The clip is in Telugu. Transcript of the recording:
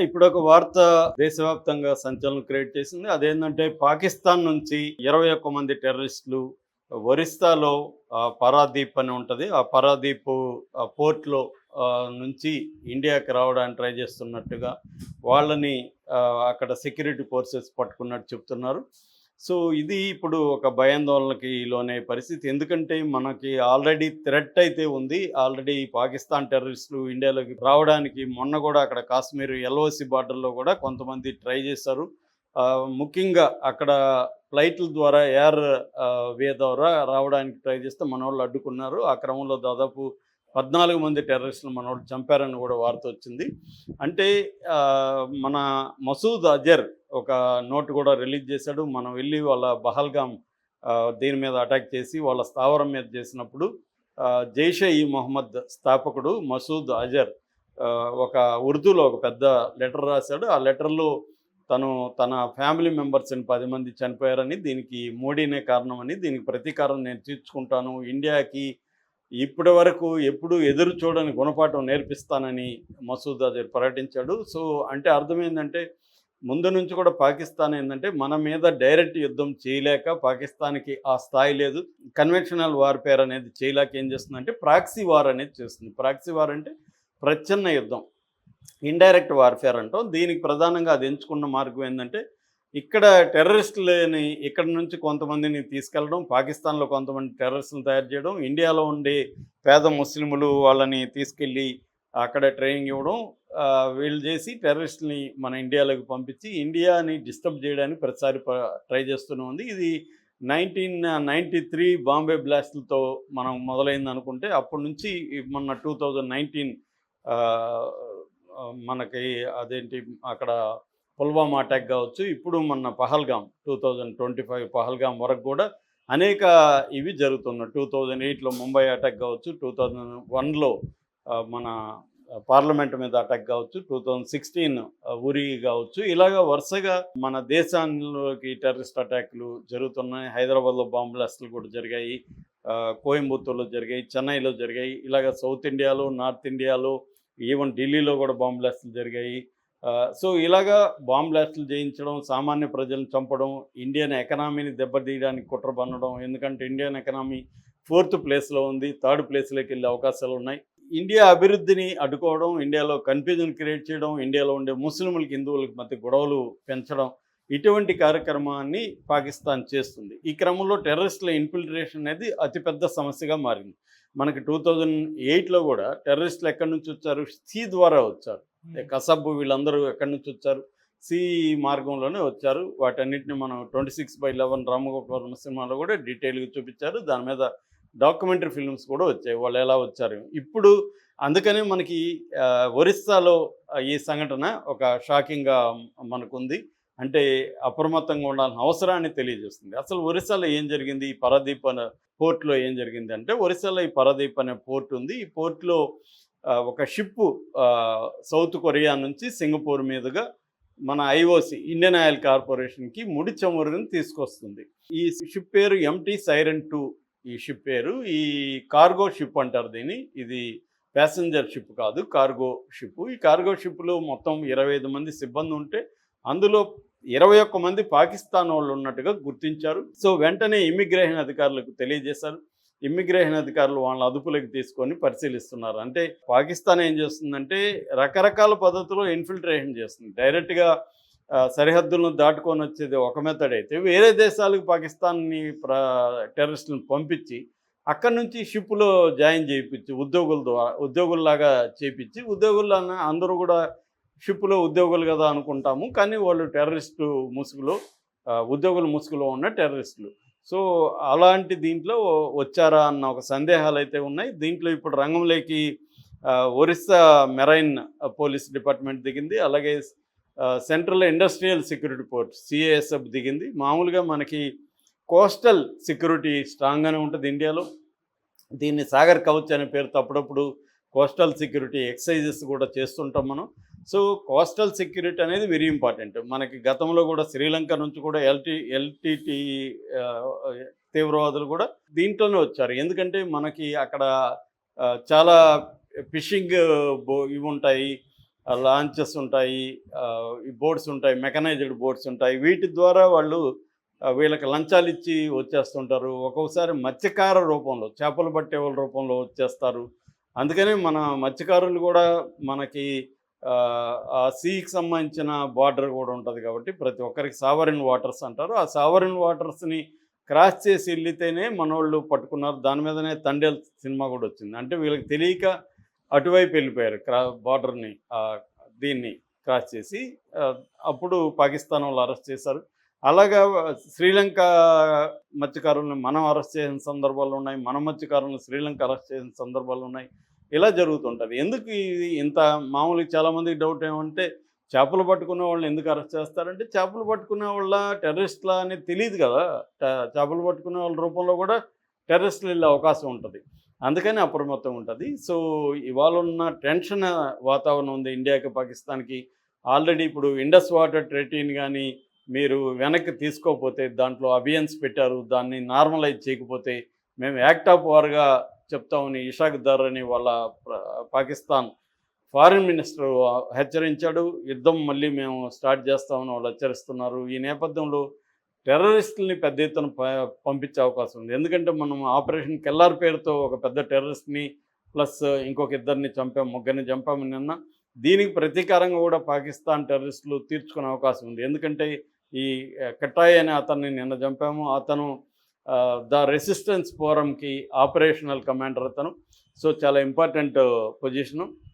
ఇప్పుడు ఒక వార్త దేశవ్యాప్తంగా సంచలనం క్రియేట్ చేసింది. అదేంటంటే పాకిస్తాన్ నుంచి ఇరవై ఒక్క మంది టెర్రరిస్టులు ఒరిస్సాలో పరాదీప్ అని ఉంటుంది. ఆ పరాదీప్ ఆ, పోర్ట్లో నుంచి ఇండియాకి రావడానికి ట్రై చేస్తున్నట్టుగా వాళ్ళని అక్కడ సెక్యూరిటీ ఫోర్సెస్ పట్టుకున్నట్టు చెప్తున్నారు. సో ఇది ఇప్పుడు ఒక భయాందోళనకి లోనే పరిస్థితి. ఎందుకంటే మనకి ఆల్రెడీ థ్రెట్ అయితే ఉంది. ఆల్రెడీ పాకిస్తాన్ టెర్రరిస్టులు ఇండియాలోకి రావడానికి మొన్న కూడా అక్కడ కాశ్మీర్ ఎల్ఓసి బార్డర్లో కూడా కొంతమంది ట్రై చేశారు. ముఖ్యంగా అక్కడ ఫ్లైట్ల ద్వారా ఎయిర్ వే ద్వారా రావడానికి ట్రై చేస్తే మన వాళ్ళు అడ్డుకున్నారు. ఆ క్రమంలో దాదాపు పద్నాలుగు మంది టెర్రరిస్టులు మన వాళ్ళు చంపారని కూడా వార్త వచ్చింది. అంటే మన మసూద్ అజర్ ఒక నోట్ కూడా రిలీజ్ చేశాడు. మనం వెళ్ళి వాళ్ళ బహల్గాం దీని మీద అటాక్ చేసి వాళ్ళ స్థావరం మీద చేసినప్పుడు జైషే ఈ మొహమ్మద్ స్థాపకుడు మసూద్ అజర్ ఒక ఉర్దూలో ఒక పెద్ద లెటర్ రాశాడు. ఆ లెటర్లో తను తన ఫ్యామిలీ మెంబర్స్ని పది మంది చనిపోయారని దీనికి మోడీనే కారణమని దీనికి ప్రతీకారం నేను తీర్చుకుంటాను. ఇండియాకి ఇప్పటి వరకు ఎప్పుడు ఎదురు చూడని గుణపాఠం నేర్పిస్తానని మసూద్ అజర్ ప్రకటించాడు. సో అంటే అర్థమైందంటే ముందు నుంచి కూడా పాకిస్తాన్ ఏంటంటే మన మీద డైరెక్ట్ యుద్ధం చేయలేక పాకిస్తాన్కి ఆ స్థాయి లేదు. కన్వెన్షనల్ వార్ఫేర్ అనేది చేయలేక ఏం చేస్తుందంటే ప్రాక్సీ వార్ అనేది చేస్తుంది. ప్రాక్సీ వార్ అంటే ప్రచ్ఛన్న యుద్ధం. ఇండైరెక్ట్ వార్ఫేర్ అంటాం. దీనికి ప్రధానంగా అది ఎంచుకున్న మార్గం ఏంటంటే ఇక్కడ టెర్రరిస్టులని ఇక్కడ నుంచి కొంతమందిని తీసుకెళ్ళడం పాకిస్తాన్లో కొంతమంది టెర్రరిస్టులను తయారు చేయడం ఇండియాలో ఉండే పేద ముస్లింలు వాళ్ళని తీసుకెళ్ళి అక్కడ ట్రైనింగ్ ఇవ్వడం వీళ్ళు చేసి టెర్రరిస్టుని మన ఇండియాలోకి పంపించి ఇండియాని డిస్టర్బ్ చేయడానికి ప్రతిసారి ట్రై చేస్తూనే ఉంది. ఇది నైన్టీన్ నైంటీ త్రీ బాంబే బ్లాస్ట్లతో మనం మొదలైంది అనుకుంటే అప్పటి నుంచి మొన్న టూ థౌజండ్ నైన్టీన్ మనకి అదేంటి అక్కడ పుల్వామా అటాక్ కావచ్చు. ఇప్పుడు మన Pahalgam two thousand twenty five Pahalgam వరకు కూడా అనేక ఇవి జరుగుతున్నాయి. టూ థౌజండ్ ఎయిట్లో ముంబై అటాక్ కావచ్చు. టూ థౌజండ్ వన్లో మన పార్లమెంట్ మీద అటాక్ కావచ్చు. టూ థౌజండ్ సిక్స్టీన్ ఉరి కావచ్చు. ఇలాగ వరుసగా మన దేశాల్లోకి టెర్రరిస్ట్ అటాక్లు జరుగుతున్నాయి. హైదరాబాద్లో బాంబ్ బ్లాస్టులు కూడా జరిగాయి. కోయంబత్తూర్లో జరిగాయి. చెన్నైలో జరిగాయి. ఇలాగ సౌత్ ఇండియాలో నార్త్ ఇండియాలో ఈవెన్ ఢిల్లీలో కూడా బాంబ్ బ్లాస్టులు జరిగాయి. సో ఇలాగా బాంబ్ బ్లాస్టులు చేయించడం సామాన్య ప్రజలను చంపడం ఇండియన్ ఎకనామీని దెబ్బతీయడానికి కుట్ర పన్నడం ఎందుకంటే ఇండియన్ ఎకనామీ ఫోర్త్ ప్లేస్లో ఉంది థర్డ్ ప్లేస్లోకి వెళ్ళే అవకాశాలు ఉన్నాయి. ఇండియా అభివృద్ధిని అడ్డుకోవడం ఇండియాలో కన్ఫ్యూజన్ క్రియేట్ చేయడం ఇండియాలో ఉండే ముస్లింలకు హిందువులకు మధ్య గొడవలు పెంచడం ఇటువంటి కార్యక్రమాన్ని పాకిస్తాన్ చేస్తుంది. ఈ క్రమంలో టెర్రరిస్టుల ఇన్ఫిల్ట్రేషన్ అనేది అతిపెద్ద సమస్యగా మారింది. మనకి టూ థౌజండ్ ఎయిట్లో కూడా టెర్రరిస్టులు ఎక్కడి నుంచి వచ్చారు? సీ ద్వారా వచ్చారు. కసబ్బు వీళ్ళందరూ ఎక్కడి నుంచి వచ్చారు? సి మార్గంలోనే వచ్చారు. వాటన్నిటిని మనం twenty six by eleven Ramagopalam సినిమాలో కూడా డీటెయిల్గా చూపించారు. దాని మీద డాక్యుమెంటరీ ఫిల్మ్స్ కూడా వచ్చాయి. వాళ్ళు ఎలా వచ్చారు? ఇప్పుడు అందుకనే మనకి ఒరిస్సాలో ఈ సంఘటన ఒక షాకింగ్గా మనకుంది. అంటే అప్రమత్తంగా ఉండాల్సిన అవసరాన్ని తెలియజేస్తుంది. అసలు ఒరిస్సాలో ఏం జరిగింది? ఈ పరదీప్ అనే పోర్ట్లో ఏం జరిగింది అంటే ఒరిస్సాలో ఈ పరదీప్ అనే పోర్ట్ ఉంది. ఈ పోర్ట్లో ఒక షిప్ సౌత్ కొరియా నుంచి సింగపూర్ మీదుగా మన ఐఓసి ఇండియన్ ఆయిల్ కార్పొరేషన్కి ముడి చమురుని తీసుకొస్తుంది. ఈ షిప్ పేరు ఎంటీ సైరన్ టూ ఈ షిప్ పేరు. ఈ కార్గో షిప్ అంటారు దీన్ని. ఇది ప్యాసింజర్ షిప్ కాదు కార్గో షిప్. ఈ కార్గో షిప్లో మొత్తం ఇరవై ఐదు మంది సిబ్బంది ఉంటే అందులో ఇరవై ఒక్క మంది పాకిస్తాన్ వాళ్ళు ఉన్నట్టుగా గుర్తించారు. సో వెంటనే ఇమ్మిగ్రేషన్ అధికారులకు తెలియజేశారు. ఇమ్మిగ్రేషన్ అధికారులు వాళ్ళని అదుపులోకి తీసుకొని పరిశీలిస్తున్నారు. అంటే పాకిస్తాన్ ఏం చేస్తుందంటే రకరకాల పద్ధతిలో ఇన్ఫిల్ట్రేషన్ చేస్తుంది. డైరెక్ట్గా సరిహద్దులను దాటుకొని వచ్చేది ఒక మెథడ్ అయితే వేరే దేశాలకు పాకిస్తాన్ని ప్ర టెర్రరిస్టులను పంపించి అక్కడి నుంచి షిప్లో జాయిన్ చేయించి ఉద్యోగుల ద్వారా ఉద్యోగుల్లాగా చేయించి ఉద్యోగుల్లో అందరూ కూడా షిప్లో ఉద్యోగులు కదా అనుకుంటాము. కానీ వాళ్ళు టెర్రరిస్టు ముసుగులో ఉద్యోగుల ముసుగులో ఉన్న టెర్రరిస్టులు సో అలాంటి దీంట్లో వచ్చారా అన్న ఒక సందేహాలు అయితే ఉన్నాయి. దీంట్లో ఇప్పుడు రంగంలోకి ఒరిస్సా మెరైన్ పోలీస్ డిపార్ట్మెంట్ దిగింది. అలాగే central industrial security port CISF దిగింది. మామూలుగా మనకి కోస్టల్ సెక్యూరిటీ స్ట్రాంగ్గానే ఉంటుంది ఇండియాలో. దీన్ని సాగర్ కవచ్ అనే పేరుతో అప్పుడప్పుడు కోస్టల్ సెక్యూరిటీ ఎక్సైజెస్ కూడా చేస్తుంటాం మనం. సో కోస్టల్ సెక్యూరిటీ అనేది వెరీ ఇంపార్టెంట్. మనకి గతంలో కూడా శ్రీలంక నుంచి కూడా ఎల్టీ ఎల్టీటీ తీవ్రవాదులు కూడా దీంట్లోనే వచ్చారు. ఎందుకంటే మనకి అక్కడ చాలా ఫిషింగ్ బో ఇవి ఉంటాయి లాంచెస్ ఉంటాయి బోట్స్ ఉంటాయి మెకనైజ్డ్ బోట్స్ ఉంటాయి. వీటి ద్వారా వాళ్ళు వీళ్ళకి లంచాలు ఇచ్చి వచ్చేస్తుంటారు. ఒక్కొక్కసారి మత్స్యకార రూపంలో చేపలు పట్టే వాళ్ళ రూపంలో వచ్చేస్తారు. అందుకనే మన మత్స్యకారులు కూడా మనకి ఆ, సీకి సంబంధించిన బార్డర్ కూడా ఉంటుంది కాబట్టి ప్రతి ఒక్కరికి సావరిన్ వాటర్స్ అంటారు. ఆ సావరిన్ వాటర్స్ని క్రాస్ చేసి వెళ్ళితేనే మనోళ్ళు పట్టుకున్నారు. దాని మీదనే తండేల్ సినిమా కూడా వచ్చింది. అంటే వీళ్ళకి తెలియక అటువైపు వెళ్ళిపోయారు క్రా బార్డర్ని దీన్ని క్రాస్ చేసి అప్పుడు పాకిస్తాన్ వాళ్ళు అరెస్ట్ చేశారు. అలాగా శ్రీలంక మత్స్యకారులను మనం అరెస్ట్ చేసిన సందర్భాలు ఉన్నాయి. మన మత్స్యకారులను శ్రీలంక అరెస్ట్ చేసిన సందర్భాలు ఉన్నాయి. ఇలా జరుగుతుంటుంది. ఎందుకు ఇది ఇంత మామూలుగా చాలామందికి డౌట్ ఏమంటే చేపలు పట్టుకునే వాళ్ళని ఎందుకు అరెస్ట్ చేస్తారంటే చేపలు పట్టుకునే వాళ్ళ టెర్రరిస్ట్లా అనేది తెలియదు కదా. చేపలు పట్టుకునే వాళ్ళ రూపంలో కూడా టెర్రరిస్టులు వెళ్ళే అవకాశం ఉంటుంది. అందుకని అప్రమత్తం ఉంటుంది. సో ఇవాళ ఉన్న టెన్షన్ వాతావరణం ఉంది ఇండియాకి పాకిస్తాన్కి. ఆల్రెడీ ఇప్పుడు ఇండస్ వాటర్ ట్రెటీన్ కానీ మీరు వెనక్కి తీసుకోకపోతే దాంట్లో అబియన్స్ పెట్టారు దాన్ని నార్మలైజ్ చేయకపోతే మేము యాక్ట్ ఆఫ్ వార్గా చెప్తామని ఇషాక్ దర్ అని వాళ్ళ పాకిస్తాన్ ఫారిన్ మినిస్టర్ హెచ్చరించాడు. యుద్ధం మళ్ళీ మేము స్టార్ట్ చేస్తామని వాళ్ళు హెచ్చరిస్తున్నారు. ఈ నేపథ్యంలో టెర్రరిస్టుల్ని పెద్ద ఎత్తున ప- పంపించే అవకాశం ఉంది. ఎందుకంటే మనం ఆపరేషన్ కెల్లార్ పేరుతో ఒక పెద్ద టెర్రరిస్ట్ని ప్లస్ ఇంకొక ఇద్దరిని చంపాం ముగ్గురిని చంపాము నిన్న దీనికి ప్రతీకారంగా కూడా పాకిస్తాన్ టెర్రరిస్టులు తీర్చుకునే అవకాశం ఉంది. ఎందుకంటే ఈ ఆ, అనే అతన్ని నిన్న చంపాము. అతను ద రెసిస్టెన్స్ ఫోరంకి ఆపరేషనల్ కమాండర్ అతను. సో చాలా ఇంపార్టెంట్ పొజిషను.